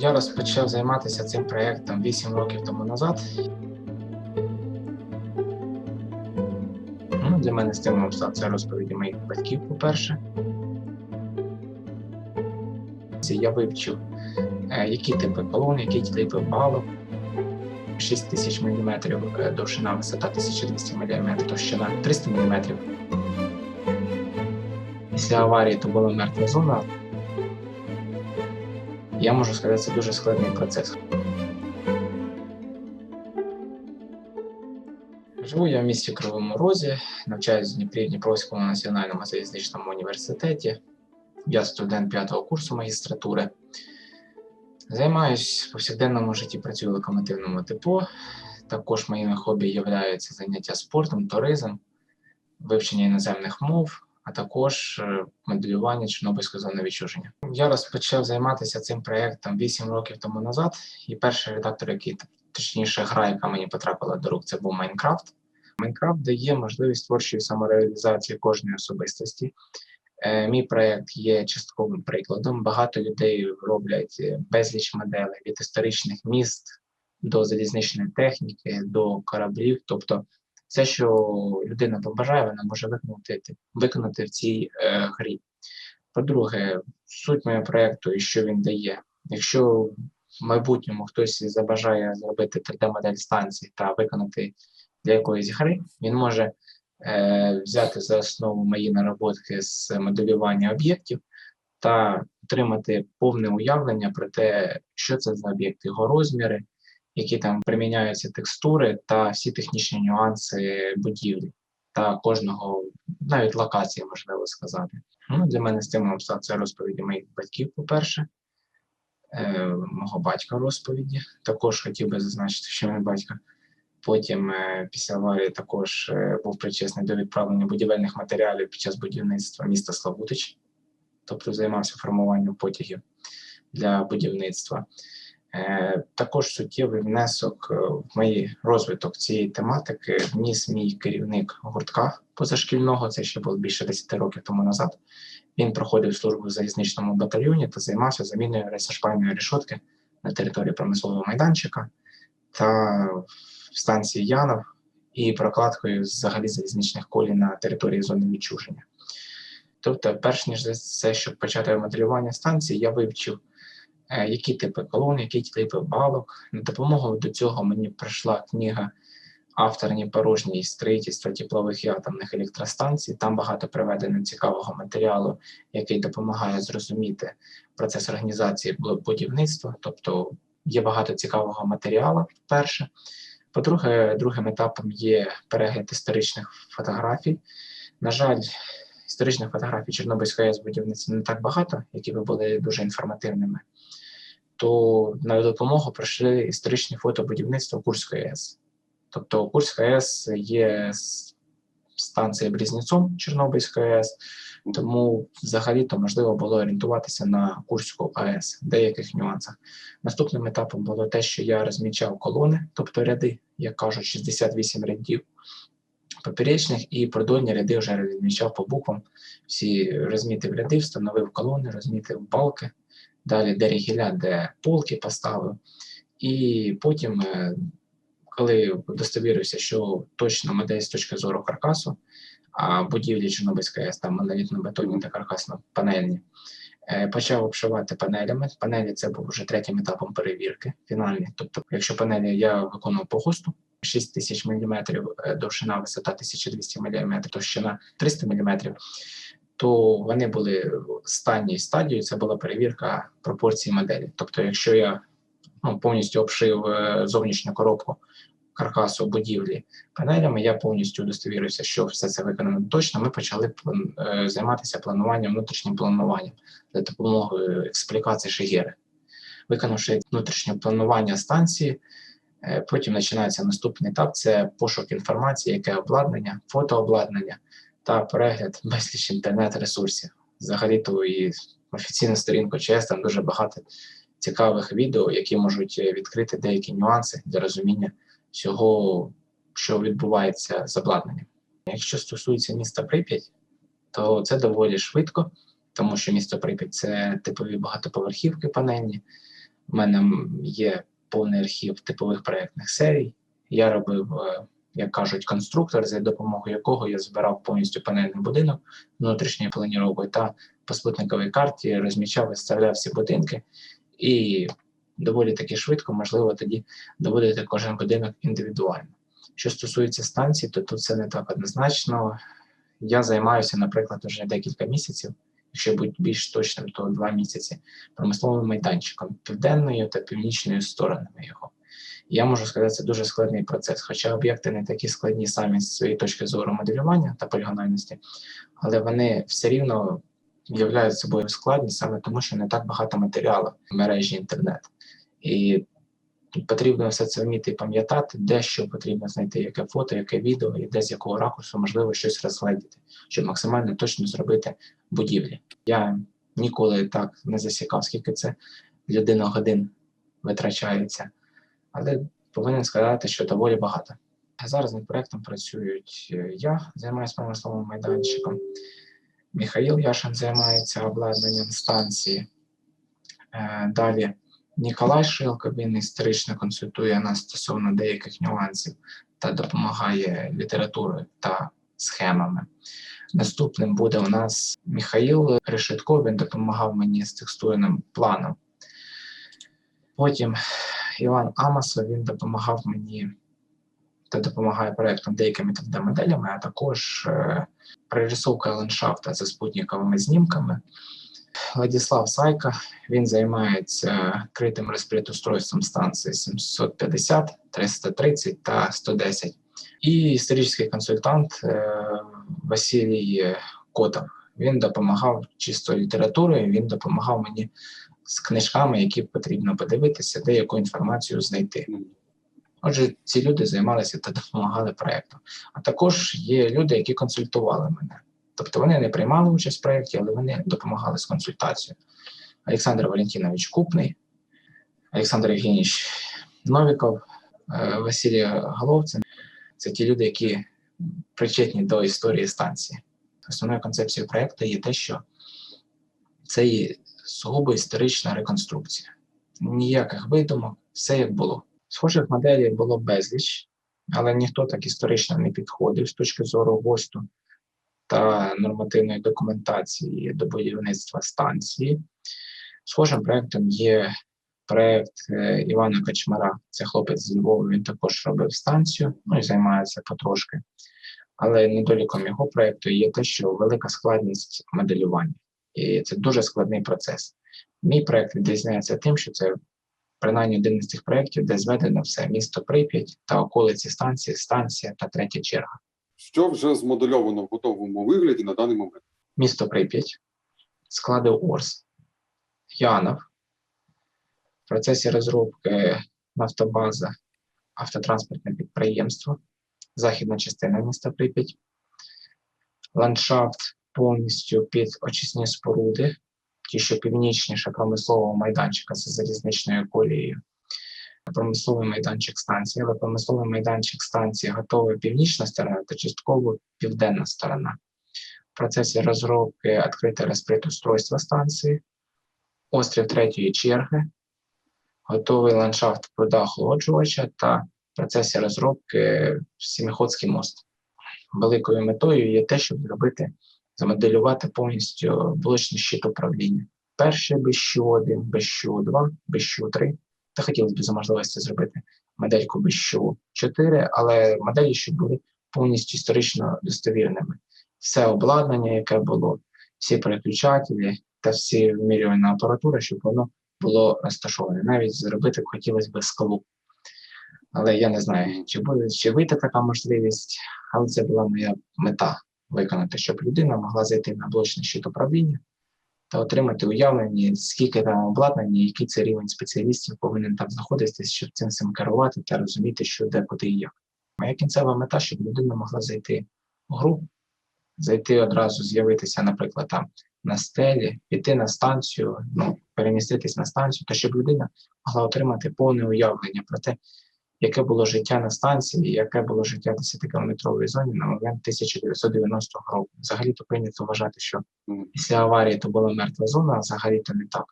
Я розпочав займатися цим проєктом 8 років тому назад. Ну, для мене стимулом став це розповіді моїх батьків, по-перше. Я вивчив, е, які типи колон, які типи балок. 6 тисяч мм довжина, висота 1200 мм, товщина 300 мм. Після аварії то була мертва зона. Я можу сказати, це дуже складний процес. Живу я в місті Кривому Розі, навчаюсь в Дніпрі Дніпровському національному залізничному університеті. Я студент п'ятого курсу магістратури. Займаюсь в повсякденному житті, працюю в локомотивному депо. Також моїми хобі являються заняття спортом, туризм, вивчення іноземних мов, а також е, моделювання Чорнобильської зони відчуження. Я розпочав займатися цим проєктом 8 років тому назад, і перший редактор, який точніше гра, яка мені потрапила до рук, це був Майнкрафт. Майнкрафт дає можливість творчої самореалізації кожної особистості. Е, Мій проєкт є частковим прикладом. Багато людей роблять е, безліч моделей від історичних міст до залізничної техніки, до кораблів. Тобто, все, що людина побажає, вона може виконати, виконати в цій е, грі. По-друге, суть моєго проєкту і що він дає. Якщо в майбутньому хтось забажає зробити 3D-модель станції та виконати для якоїсь гри, він може е, взяти за основу мої нароботки з моделювання об'єктів та отримати повне уявлення про те, що це за об'єкт, його розміри, які там приміняються текстури та всі технічні нюанси будівлі та кожного, навіть локації, можливо сказати. Ну, Для мене стимулом став це розповіді моїх батьків, по-перше, е, мого батька розповіді. Також хотів би зазначити, що мій батько потім е, після аварії також е, був причесний до відправлення будівельних матеріалів під час будівництва міста Славутич, тобто займався формуванням потягів для будівництва. Е, Також суттєвий внесок е, в мій розвиток цієї тематики вніс мій керівник гуртка позашкільного, це ще було більше 10 років тому назад. Він проходив службу в залізничному батальйоні та займався заміною ресошпальної решотки на території промислового майданчика та станції Янов і прокладкою взагалі залізничних колій на території зони відчуження. Тобто, перш ніж за це, щоб почати моделювання станції, я вивчив які типи колон, які типи балок. На допомогу до цього мені прийшла книга авторні порожній строїтельства теплових і атомних електростанцій. Там багато приведено цікавого матеріалу, який допомагає зрозуміти процес організації будівництва. Тобто є багато цікавого матеріалу. Перше. По-друге, другим етапом є перегляд історичних фотографій. На жаль, історичних фотографій Чорнобильської АЕС будівництва не так багато, які би були дуже інформативними то на допомогу прийшли історичні фото будівництва Курської АЕС. Тобто Курська АЕС є станцією близнецом Чорнобильської АЕС, тому взагалі-то можливо було орієнтуватися на Курську АЕС в деяких нюансах. Наступним етапом було те, що я розмічав колони, тобто ряди, як кажуть, 68 рядів поперечних, і продольні ряди вже розмічав по буквам. Всі розмітив ряди, встановив колони, розмітив балки далі дерегіля, де полки поставив. І потім, е, коли удостовірився, що точно модель з точки зору каркасу, а будівлі Чорнобильської АЕС там монолітно-бетонні та каркасно-панельні, е, почав обшивати панелями. Панелі це був вже третім етапом перевірки, фінальний. Тобто, якщо панелі я виконував по госту, 6 тисяч мм е, довжина, висота 1200 мм, товщина 300 мм, то вони були в станній стадії. Це була перевірка пропорції моделі. Тобто, якщо я ну, повністю обшив е, зовнішню коробку каркасу будівлі панелями, я повністю удостовірився, що все це виконано точно. Ми почали е, займатися плануванням, внутрішнім плануванням за допомогою експлікації Шегери. Виконавши внутрішнє планування станції. Е, потім починається наступний етап: це пошук інформації, яке обладнання, фотообладнання, та перегляд безліч інтернет-ресурсів. Взагалі-то і офіційну сторінку ЧС там дуже багато цікавих відео, які можуть відкрити деякі нюанси для розуміння всього, що відбувається з обладнанням. Якщо стосується міста Прип'ять, то це доволі швидко, тому що місто Прип'ять це типові багатоповерхівки панельні. У мене є повний архів типових проєктних серій. Я робив, е, кажуть, конструктор, за допомогою якого я збирав повністю панельний будинок внутрішньою планіровкою та по спутниковій карті розміщав, виставляв всі будинки і доволі таки швидко, можливо, тоді доводити кожен будинок індивідуально. Що стосується станцій, то тут все не так однозначно. Я займаюся, наприклад, вже декілька місяців, якщо бути більш точним, то два місяці промисловим майданчиком південною та північною сторонами його. Я можу сказати, це дуже складний процес, хоча об'єкти не такі складні самі з своєї точки зору моделювання та полігональності, але вони все рівно являють собою складні саме тому, що не так багато матеріалу в мережі інтернет. І потрібно все це вміти і пам'ятати, де що потрібно знайти, яке фото, яке відео, і де з якого ракурсу можливо щось розгледіти, щоб максимально точно зробити будівлі. Я ніколи так не засікав, скільки це людина годин витрачається, але повинен сказати, що доволі багато. Зараз над проектом працюють е, я, займаюся промисловим майданчиком. Михаїл Яшин займається обладнанням станції. Е, Далі Ніколай Шилко, він історично консультує нас стосовно деяких нюансів та допомагає літературою та схемами. Наступним буде у нас Михаїл Решетко, він допомагав мені з текстурним планом. Потім Іван Амасов, він допомагав мені та допомагає проектом деякими 3D-моделями, а також е, прорисовка ландшафта за спутниковими знімками. Владислав Сайка, він займається критим розпредустройством станції 750, 330 та 110. І історичний консультант е, Василій Котов. Він допомагав чисто літературою, він допомагав мені з книжками, які потрібно подивитися, де яку інформацію знайти. Отже, ці люди займалися та допомагали проєкту. А також є люди, які консультували мене. Тобто вони не приймали участь в проєкті, але вони допомагали з консультацією. Олександр Валентинович Купний, Олександр Євгенійович Новіков, е, Василій Головцин це ті люди, які причетні до історії станції. Основною концепцією проєкту є те, що це є сугубо історична реконструкція. Ніяких видумок, все як було. Схожих моделей було безліч, але ніхто так історично не підходив з точки зору ГОСТу та нормативної документації до будівництва станції. Схожим проєктом є проєкт е, Івана Качмара. Це хлопець з Львова, він також робив станцію, ну і займається потрошки. Але недоліком його проєкту є те, що велика складність моделювання. І це дуже складний процес. Мій проєкт відрізняється тим, що це принаймні один із цих проєктів, де зведено все місто Прип'ять та околиці станції, станція та третя черга. Що вже змодельовано в готовому вигляді на даний момент? Місто Прип'ять, склади Орс, Янов, в процесі розробки нафтобаза, автотранспортне підприємство, західна частина міста Прип'ять, ландшафт повністю під очисні споруди, ті, що північніше промислового майданчика з залізничною колією. Промисловий майданчик станції, але промисловий майданчик станції готова північна сторона та частково південна сторона. В процесі розробки відкрите розпредустройство станції, острів третьої черги, готовий ландшафт пруда охолоджувача та в процесі розробки Сіміходський мост. Великою метою є те, щоб зробити, замоделювати повністю блочний щит управління. Перше без що 1, без що 2, без що 3. Та хотілося б за можливості зробити модельку без що 4, але моделі, щоб були повністю історично достовірними. Все обладнання, яке було, всі переключателі та всі вимірювальна апаратура, щоб воно було розташоване. Навіть зробити хотілося б скалу. Але я не знаю, чи буде чи вийде така можливість, але це була моя мета виконати, щоб людина могла зайти на блочний щит управління та отримати уявлення, скільки там обладнання, який це рівень спеціалістів повинен там знаходитися, щоб цим всім керувати та розуміти, що де, куди і як. Моя кінцева мета, щоб людина могла зайти в гру, зайти одразу, з'явитися, наприклад, там на стелі, піти на станцію, ну, переміститись на станцію, та щоб людина могла отримати повне уявлення про те, яке було життя на станції, яке було життя в 10-кілометровій зоні на момент 1990 року. Взагалі то прийнято вважати, що після аварії то була мертва зона, а взагалі то не так.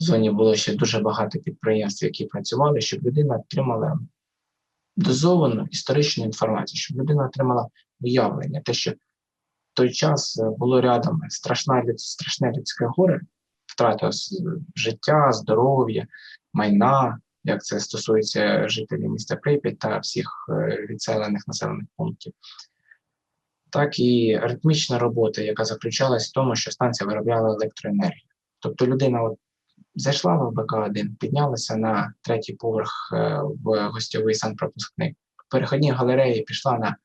в зоні було ще дуже багато підприємств, які працювали, щоб людина отримала дозовану історичну інформацію, щоб людина отримала уявлення, те, що в той час е, було рядом страшна, страшне людське горе, втрата життя, здоров'я, майна, як це стосується жителів міста Прип'ять та всіх е, відселених населених пунктів. Так і ритмічна робота, яка заключалась в тому, що станція виробляла електроенергію. Тобто людина от зайшла в БК-1, піднялася на третій поверх е, в гостьовий санпропускник, в переходній галереї пішла на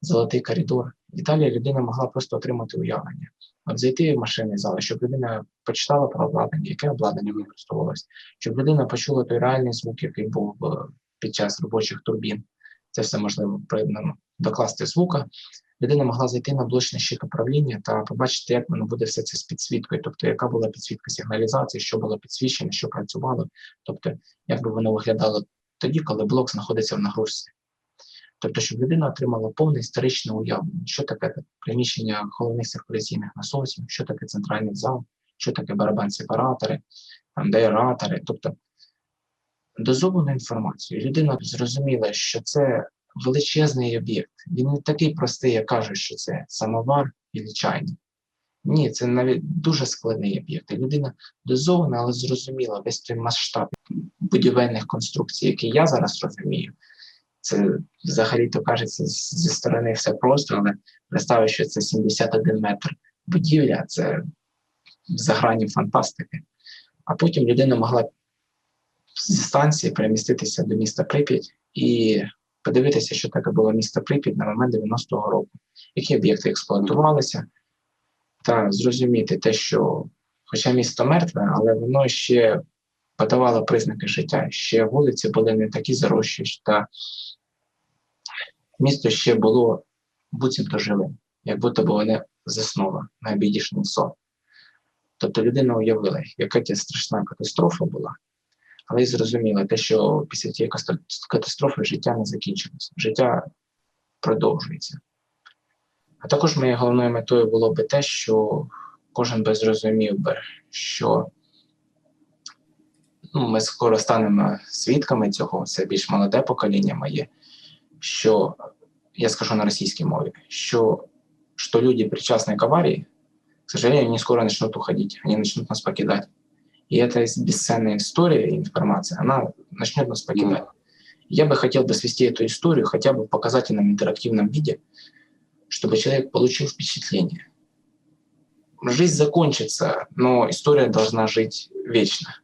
золотий коридор, і далі людина могла просто отримати уявлення. От зайти в машинний зал, щоб людина почитала про обладнання, яке обладнання використовувалось, щоб людина почула той реальний звук, який був е, під час робочих турбін. Це все можливо приєднано докласти звука. Людина могла зайти на блочний щит управління та побачити, як воно буде все це з підсвіткою, тобто яка була підсвітка сигналізації, що було підсвічено, що працювало, тобто як би воно виглядало тоді, коли блок знаходиться в нагрузці. Тобто, щоб людина отримала повне історичне уявлення, що таке приміщення головних циркуляційних насосів, що таке центральний зал, що таке барабан-сепаратори, там деаератори, тобто дозовану інформацію. Людина зрозуміла, що це величезний об'єкт. Він не такий простий, як кажуть, що це самовар і чайник. Ні, це навіть дуже складний об'єкт. Людина дозована, але зрозуміла весь той масштаб будівельних конструкцій, який я зараз розумію. Це взагалі то кажеться зі сторони все просто, але представив, що це 71 метр будівля, це за грані фантастики. А потім людина могла зі станції переміститися до міста Прип'ять і подивитися, що таке було місто Прип'ять на момент 90-го року, які об'єкти експлуатувалися, та зрозуміти те, що, хоча місто мертве, але воно ще подавало признаки життя. Ще вулиці були не такі зарощі, та місто ще було буцімто живим, як будто б воно заснуло на обідішній сон. Тобто людина уявила, яка ця страшна катастрофа була, але й зрозуміла те, що після цієї катастрофи життя не закінчилося, життя продовжується. А також моєю головною метою було би те, що кожен би зрозумів би, що ну, ми скоро станемо свідками цього, це більш молоде покоління моє, що я скажу на російській мові, що, что люди, причастные к аварии, к сожалению, они скоро начнут уходить, они начнут нас покидать. И эта бесценная история и информация, она начнет нас покидать. Я бы хотел бы свести эту историю хотя бы в показательном интерактивном виде, чтобы человек получил впечатление. Жизнь закончится, но история должна жить вечно.